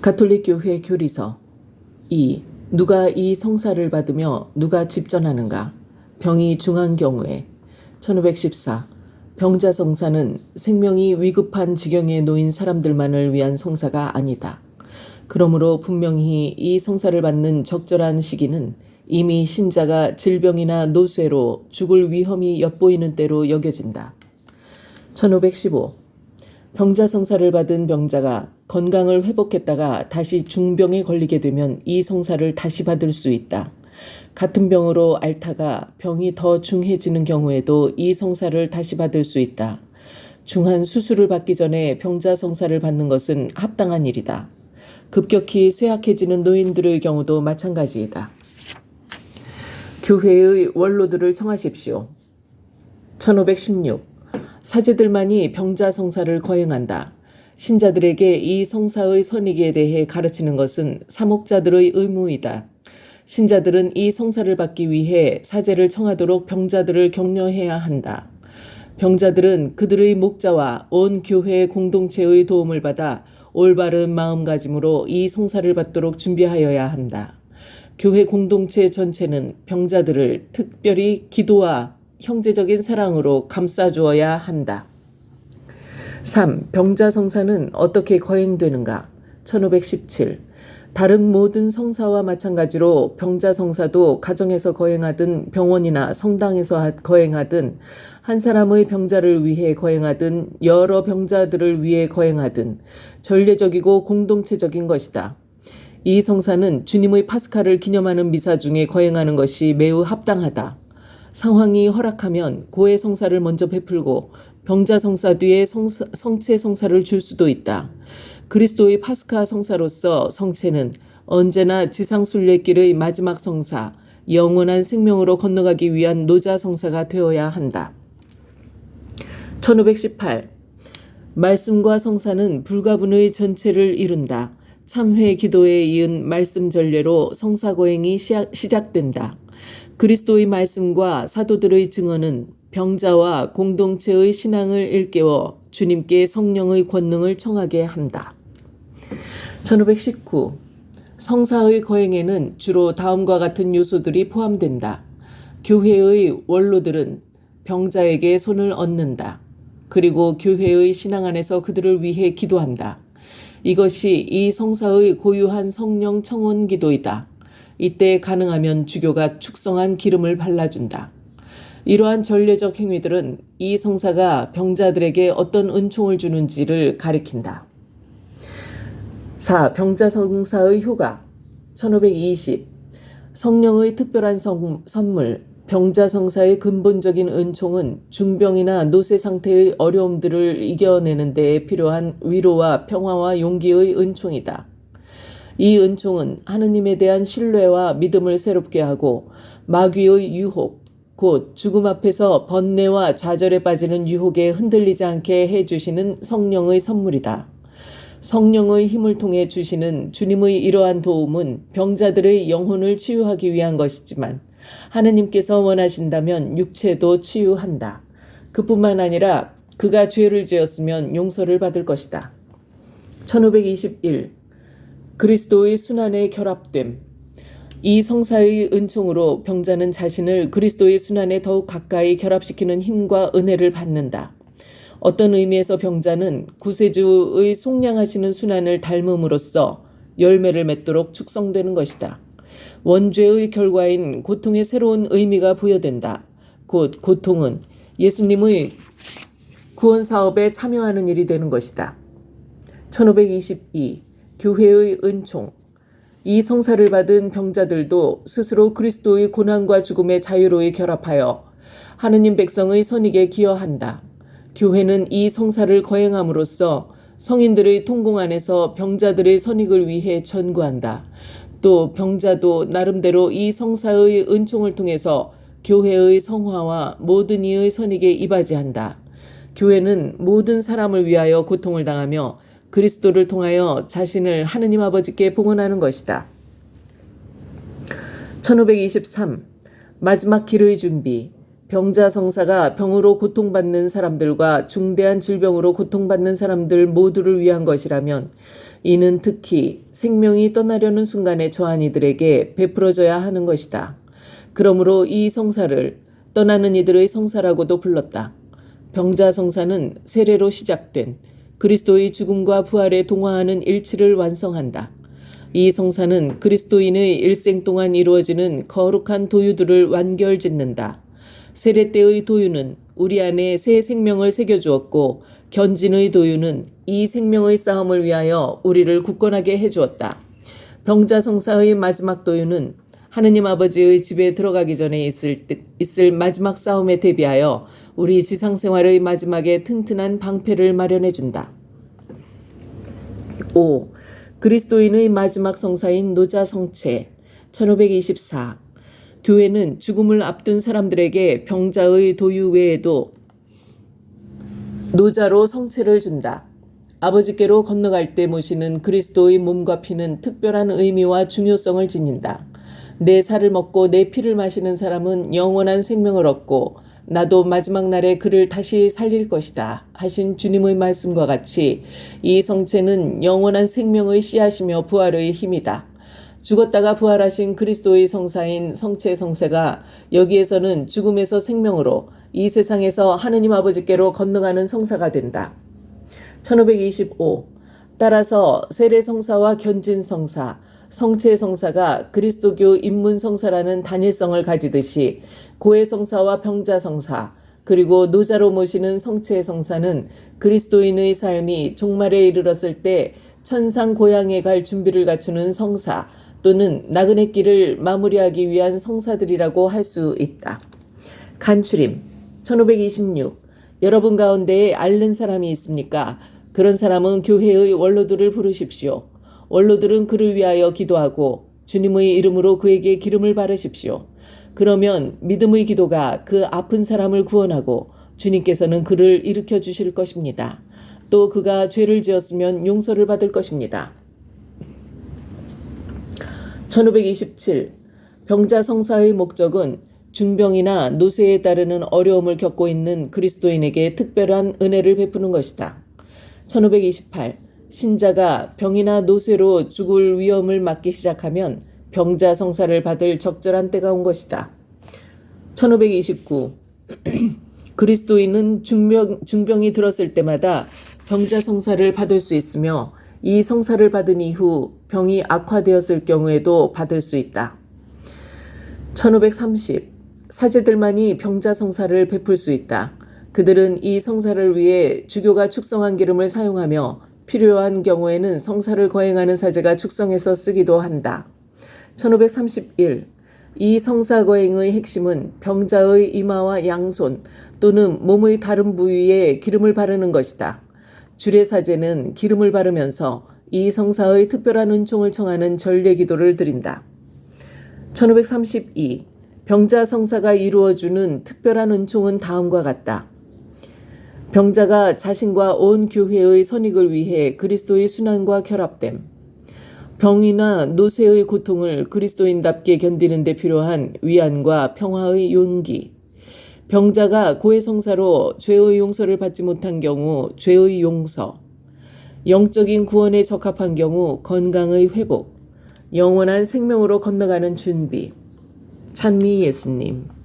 가톨릭 교회 교리서 2. 누가 이 성사를 받으며 누가 집전하는가? 병이 중한 경우에 1514 병자 성사는 생명이 위급한 지경에 놓인 사람들만을 위한 성사가 아니다. 그러므로 분명히 이 성사를 받는 적절한 시기는 이미 신자가 질병이나 노쇠로 죽을 위험이 엿보이는 때로 여겨진다. 1515 병자 성사를 받은 병자가 건강을 회복했다가 다시 중병에 걸리게 되면 이 성사를 다시 받을 수 있다. 같은 병으로 앓다가 병이 더 중해지는 경우에도 이 성사를 다시 받을 수 있다. 중한 수술을 받기 전에 병자 성사를 받는 것은 합당한 일이다. 급격히 쇠약해지는 노인들의 경우도 마찬가지이다. 교회의 원로들을 청하십시오. 1516 사제들만이 병자 성사를 거행한다. 신자들에게 이 성사의 선익에 대해 가르치는 것은 사목자들의 의무이다. 신자들은 이 성사를 받기 위해 사제를 청하도록 병자들을 격려해야 한다. 병자들은 그들의 목자와 온 교회 공동체의 도움을 받아 올바른 마음가짐으로 이 성사를 받도록 준비하여야 한다. 교회 공동체 전체는 병자들을 특별히 기도와 형제적인 사랑으로 감싸주어야 한다. 3. 병자 성사는 어떻게 거행되는가? 1517. 다른 모든 성사와 마찬가지로 병자 성사도 가정에서 거행하든 병원이나 성당에서 거행하든 한 사람의 병자를 위해 거행하든 여러 병자들을 위해 거행하든 전례적이고 공동체적인 것이다. 이 성사는 주님의 파스카를 기념하는 미사 중에 거행하는 것이 매우 합당하다. 상황이 허락하면 고해 성사를 먼저 베풀고 병자 성사 뒤에 성사, 성체 성사를 줄 수도 있다. 그리스도의 파스카 성사로서 성체는 언제나 지상 순례길의 마지막 성사, 영원한 생명으로 건너가기 위한 노자 성사가 되어야 한다. 1518 말씀과 성사는 불가분의 전체를 이룬다. 참회 기도에 이은 말씀 전례로 성사 거행이 시작된다. 그리스도의 말씀과 사도들의 증언은 병자와 공동체의 신앙을 일깨워 주님께 성령의 권능을 청하게 한다. 1519 성사의 거행에는 주로 다음과 같은 요소들이 포함된다. 교회의 원로들은 병자에게 손을 얹는다. 그리고 교회의 신앙 안에서 그들을 위해 기도한다. 이것이 이 성사의 고유한 성령 청원 기도이다. 이때 가능하면 주교가 축성한 기름을 발라준다. 이러한 전례적 행위들은 이 성사가 병자들에게 어떤 은총을 주는지를 가리킨다. 4. 병자 성사의 효과 1520 성령의 특별한 성, 선물 병자 성사의 근본적인 은총은 중병이나 노쇠 상태의 어려움들을 이겨내는 데 필요한 위로와 평화와 용기의 은총이다. 이 은총은 하느님에 대한 신뢰와 믿음을 새롭게 하고 마귀의 유혹, 곧 죽음 앞에서 번뇌와 좌절에 빠지는 유혹에 흔들리지 않게 해주시는 성령의 선물이다. 성령의 힘을 통해 주시는 주님의 이러한 도움은 병자들의 영혼을 치유하기 위한 것이지만 하느님께서 원하신다면 육체도 치유한다. 그뿐만 아니라 그가 죄를 지었으면 용서를 받을 것이다. 1521 그리스도의 순환에 결합됨 이 성사의 은총으로 병자는 자신을 그리스도의 순환에 더욱 가까이 결합시키는 힘과 은혜를 받는다. 어떤 의미에서 병자는 구세주의 속량하시는 순환을 닮음으로써 열매를 맺도록 축성되는 것이다. 원죄의 결과인 고통의 새로운 의미가 부여된다. 곧 고통은 예수님의 구원 사업에 참여하는 일이 되는 것이다. 1522 교회의 은총 이 성사를 받은 병자들도 스스로 그리스도의 고난과 죽음의 자유로이 결합하여 하느님 백성의 선익에 기여한다. 교회는 이 성사를 거행함으로써 성인들의 통공 안에서 병자들의 선익을 위해 전구한다. 또 병자도 나름대로 이 성사의 은총을 통해서 교회의 성화와 모든 이의 선익에 이바지한다. 교회는 모든 사람을 위하여 고통을 당하며 그리스도를 통하여 자신을 하느님 아버지께 봉헌하는 것이다. 1523 마지막 길의 준비 병자 성사가 병으로 고통받는 사람들과 중대한 질병으로 고통받는 사람들 모두를 위한 것이라면 이는 특히 생명이 떠나려는 순간에 처한 이들에게 베풀어져야 하는 것이다. 그러므로 이 성사를 떠나는 이들의 성사라고도 불렀다. 병자 성사는 세례로 시작된 그리스도의 죽음과 부활에 동화하는 일치를 완성한다. 이 성사는 그리스도인의 일생 동안 이루어지는 거룩한 도유들을 완결 짓는다. 세례 때의 도유는 우리 안에 새 생명을 새겨주었고 견진의 도유는 이 생명의 싸움을 위하여 우리를 굳건하게 해주었다. 병자 성사의 마지막 도유는 하느님 아버지의 집에 들어가기 전에 있을, 때- 있을 마지막 싸움에 대비하여 우리 지상 생활의 마지막에 튼튼한 방패를 마련해 준다. 5. 그리스도인의 마지막 성사인 노자 성체 1524 교회는 죽음을 앞둔 사람들에게 병자의 도유 외에도 노자로 성체를 준다. 아버지께로 건너갈 때 모시는 그리스도의 몸과 피는 특별한 의미와 중요성을 지닌다. 내 살을 먹고 내 피를 마시는 사람은 영원한 생명을 얻고 나도 마지막 날에 그를 다시 살릴 것이다. 하신 주님의 말씀과 같이 이 성체는 영원한 생명의 씨앗이며 부활의 힘이다. 죽었다가 부활하신 그리스도의 성사인 성체 성세가 여기에서는 죽음에서 생명으로 이 세상에서 하느님 아버지께로 건너가는 성사가 된다. 1525 따라서 세례 성사와 견진 성사, 성체 성사가 그리스도교 입문 성사라는 단일성을 가지듯이 고해 성사와 병자 성사, 그리고 노자로 모시는 성체 성사는 그리스도인의 삶이 종말에 이르렀을 때 천상 고향에 갈 준비를 갖추는 성사 또는 나그네 길을 마무리하기 위한 성사들이라고 할 수 있다. 간추림 1526 여러분 가운데에 앓는 사람이 있습니까? 그런 사람은 교회의 원로들을 부르십시오. 원로들은 그를 위하여 기도하고 주님의 이름으로 그에게 기름을 바르십시오. 그러면 믿음의 기도가 그 아픈 사람을 구원하고 주님께서는 그를 일으켜 주실 것입니다. 또 그가 죄를 지었으면 용서를 받을 것입니다. 1527 병자 성사의 목적은 중병이나 노쇠에 따르는 어려움을 겪고 있는 그리스도인에게 특별한 은혜를 베푸는 것이다. 1528 신자가 병이나 노쇠로 죽을 위험을 맞기 시작하면 병자 성사를 받을 적절한 때가 온 것이다. 1529 그리스도인은 중병, 중병이 들었을 때마다 병자 성사를 받을 수 있으며 이 성사를 받은 이후 병이 악화되었을 경우에도 받을 수 있다. 1530 사제들만이 병자 성사를 베풀 수 있다. 그들은 이 성사를 위해 주교가 축성한 기름을 사용하며 필요한 경우에는 성사를 거행하는 사제가 축성해서 쓰기도 한다. 1531. 이 성사 거행의 핵심은 병자의 이마와 양손 또는 몸의 다른 부위에 기름을 바르는 것이다. 주례사제는 기름을 바르면서 이 성사의 특별한 은총을 청하는 전례 기도를 드린다. 1532. 병자 성사가 이루어주는 특별한 은총은 다음과 같다. 병자가 자신과 온 교회의 선익을 위해 그리스도의 순환과 결합됨. 병이나 노쇠의 고통을 그리스도인답게 견디는 데 필요한 위안과 평화의 용기. 병자가 고해 성사로 죄의 용서를 받지 못한 경우 죄의 용서. 영적인 구원에 적합한 경우 건강의 회복. 영원한 생명으로 건너가는 준비. 찬미 예수님.